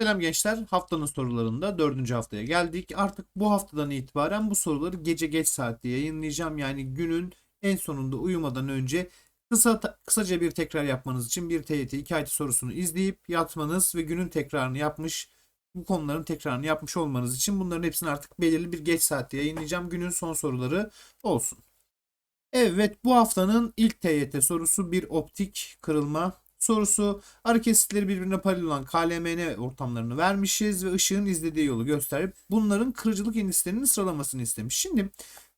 Selam gençler. Haftanın sorularında dördüncü haftaya geldik. Artık bu haftadan itibaren bu soruları gece geç saatte yayınlayacağım. Yani günün en sonunda uyumadan önce kısa kısaca bir tekrar yapmanız için bir TYT 2 IT sorusunu izleyip yatmanız ve günün tekrarını yapmış bu konuların tekrarını yapmış olmanız için bunların hepsini artık belirli bir geç saatte yayınlayacağım. Günün son soruları olsun. Evet bu haftanın ilk TYT sorusu bir optik kırılma sorusu. Arı kesitleri birbirine paralel olan KLMN ortamlarını vermişiz ve ışığın izlediği yolu gösterip bunların kırıcılık indislerinin sıralamasını istemiş. Şimdi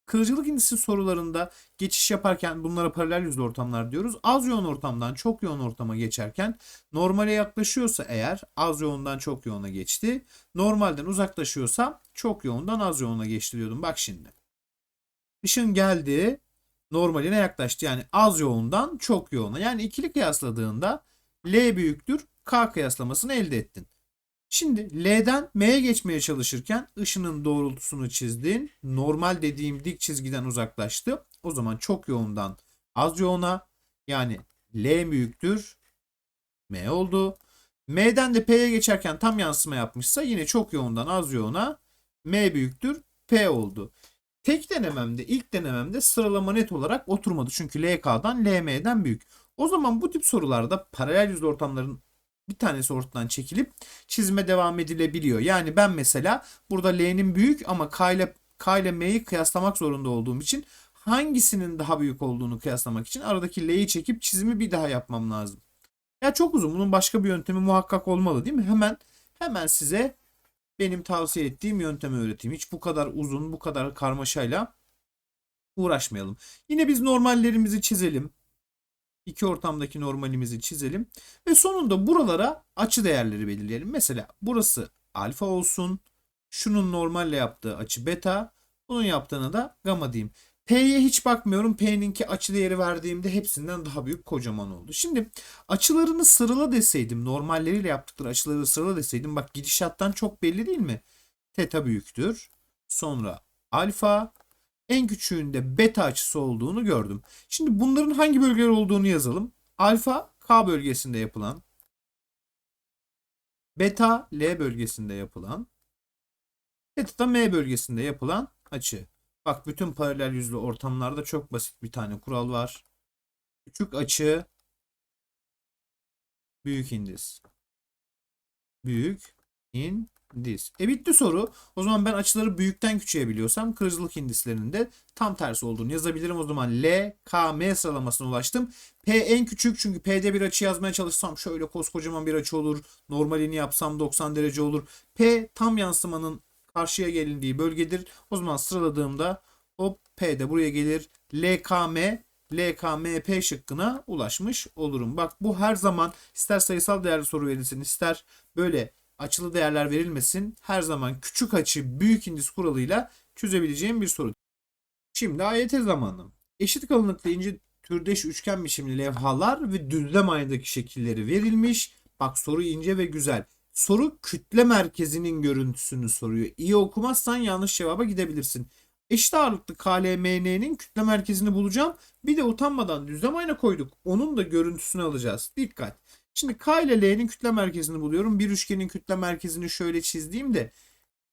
kırıcılık indisi sorularında geçiş yaparken bunlara paralel yüzlü ortamlar diyoruz. Az yoğun ortamdan çok yoğun ortama geçerken normale yaklaşıyorsa eğer az yoğundan çok yoğuna geçti. Normalden uzaklaşıyorsa çok yoğundan az yoğuna geçti diyordum. Bak şimdi. Işın geldi normaline yaklaştı. Yani az yoğundan çok yoğuna. Yani ikili kıyasladığında L büyüktür K kıyaslamasını elde ettin. Şimdi L'den M'ye geçmeye çalışırken ışının doğrultusunu çizdin. Normal dediğim dik çizgiden uzaklaştı. O zaman çok yoğundan az yoğuna yani L büyüktür M oldu. M'den de P'ye geçerken tam yansıma yapmışsa yine çok yoğundan az yoğuna M büyüktür P oldu. Tek denememde, ilk denememde sıralama net olarak oturmadı. Çünkü LK'dan LM'den büyük. O zaman bu tip sorularda paralel yüzlü ortamların bir tanesi ortadan çekilip çizime devam edilebiliyor. Yani ben mesela burada L'nin büyük ama K ile, K ile M'yi kıyaslamak zorunda olduğum için hangisinin daha büyük olduğunu kıyaslamak için aradaki L'yi çekip çizimi bir daha yapmam lazım. Ya çok uzun. Bunun başka bir yöntemi muhakkak olmalı değil mi? Hemen hemen size benim tavsiye ettiğim yöntemi öğreteyim. Hiç bu kadar uzun, bu kadar karmaşayla uğraşmayalım. Yine biz normallerimizi çizelim. İki ortamdaki normalimizi çizelim. Ve sonunda buralara açı değerleri belirleyelim. Mesela burası alfa olsun. Şunun normalle yaptığı açı beta. Bunun yaptığına da gamma diyeyim. P'ye hiç bakmıyorum. P'ninki açı değeri verdiğimde hepsinden daha büyük kocaman oldu. Şimdi açılarını sırala deseydim normalleriyle yaptıkları açıları sırala deseydim bak gidişattan çok belli değil mi? Teta büyüktür. Sonra alfa en küçüğünde beta açısı olduğunu gördüm. Şimdi bunların hangi bölgeler olduğunu yazalım. Alfa K bölgesinde yapılan beta L bölgesinde yapılan teta da M bölgesinde yapılan açı. Bak bütün paralel yüzlü ortamlarda çok basit bir tane kural var. Küçük açı büyük indis. Büyük indis. E bitti soru. O zaman ben açıları büyükten küçüğe biliyorsam kırıcılık indislerinin de tam tersi olduğunu yazabilirim. O zaman L, K, M sıralamasına ulaştım. P en küçük çünkü P'de bir açı yazmaya çalışsam şöyle koskocaman bir açı olur. Normalini yapsam 90 derece olur. P tam yansımanın karşıya gelindiği bölgedir. O zaman sıraladığımda hop P de buraya gelir. LKM LKMP şıkkına ulaşmış olurum. Bak bu her zaman ister sayısal değerli soru verilsin ister böyle açılı değerler verilmesin. Her zaman küçük açı büyük indis kuralıyla çözebileceğim bir soru. Şimdi AYT zamanı. Eşit kalınlıkta ince türdeş üçgen biçimli levhalar ve düzlem aynadaki şekilleri verilmiş. Bak soru ince ve güzel. Soru kütle merkezinin görüntüsünü soruyor. İyi okumazsan yanlış cevaba gidebilirsin. Eşit ağırlıklı KLMN'nin kütle merkezini bulacağım. Bir de utanmadan düzlem ayna koyduk. Onun da görüntüsünü alacağız. Dikkat. Şimdi K ile L'nin kütle merkezini buluyorum. Bir üçgenin kütle merkezini şöyle çizdiğimde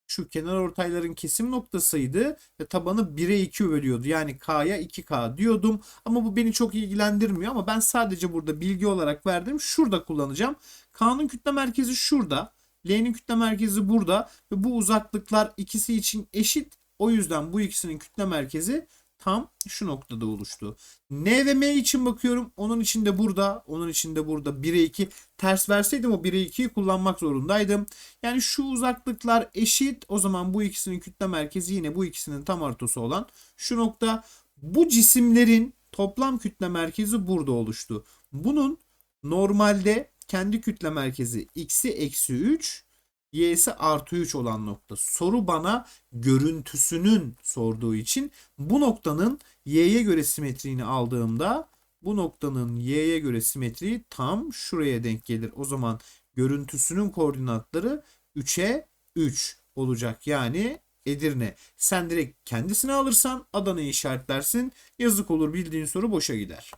şu kenar ortayların kesim noktasıydı ve tabanı 1'e 2 bölüyordu. Yani K'ya 2K diyordum. Ama bu beni çok ilgilendirmiyor ama ben sadece burada bilgi olarak verdim. Şurada kullanacağım. K'nın kütle merkezi şurada. L'nin kütle merkezi burada ve bu uzaklıklar ikisi için eşit. O yüzden bu ikisinin kütle merkezi tam şu noktada oluştu. N ve M için bakıyorum. Onun için de burada. Onun için de burada 1'e 2. Ters verseydim o 1'e 2'yi kullanmak zorundaydım. Yani şu uzaklıklar eşit. O zaman bu ikisinin kütle merkezi yine bu ikisinin tam ortası olan şu nokta. Bu cisimlerin toplam kütle merkezi burada oluştu. Bunun normalde kendi kütle merkezi x'i eksi 3 y'si artı 3 olan nokta. Soru bana görüntüsünün sorduğu için bu noktanın y'ye göre simetriğini aldığımda bu noktanın y'ye göre simetriği tam şuraya denk gelir. O zaman görüntüsünün koordinatları 3'e 3 olacak. Yani Edirne. Sen direkt kendisini alırsan Adana'yı işaretlersin. Yazık olur bildiğin soru boşa gider.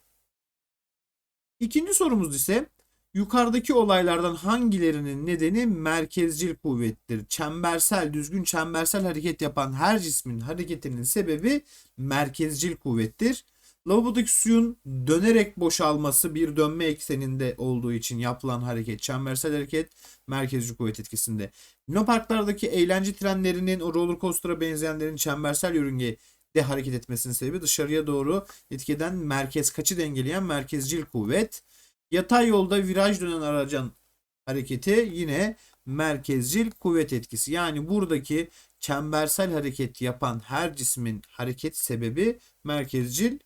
İkinci sorumuz ise Yukarıdaki olaylardan hangilerinin nedeni merkezcil kuvvettir? Çembersel, düzgün çembersel hareket yapan her cismin hareketinin sebebi merkezcil kuvvettir. Lavabodaki suyun dönerek boşalması bir dönme ekseninde olduğu için yapılan hareket çembersel hareket merkezci kuvvet etkisinde. Lunaparklardaki eğlence trenlerinin o roller coaster'a benzeyenlerin çembersel yörüngede hareket etmesinin sebebi dışarıya doğru etkeden merkez kaçı dengeleyen merkezcil kuvvet. Yatay yolda viraj dönen aracın hareketi yine merkezcil kuvvet etkisi. Yani buradaki çembersel hareket yapan her cismin hareket sebebi merkezcil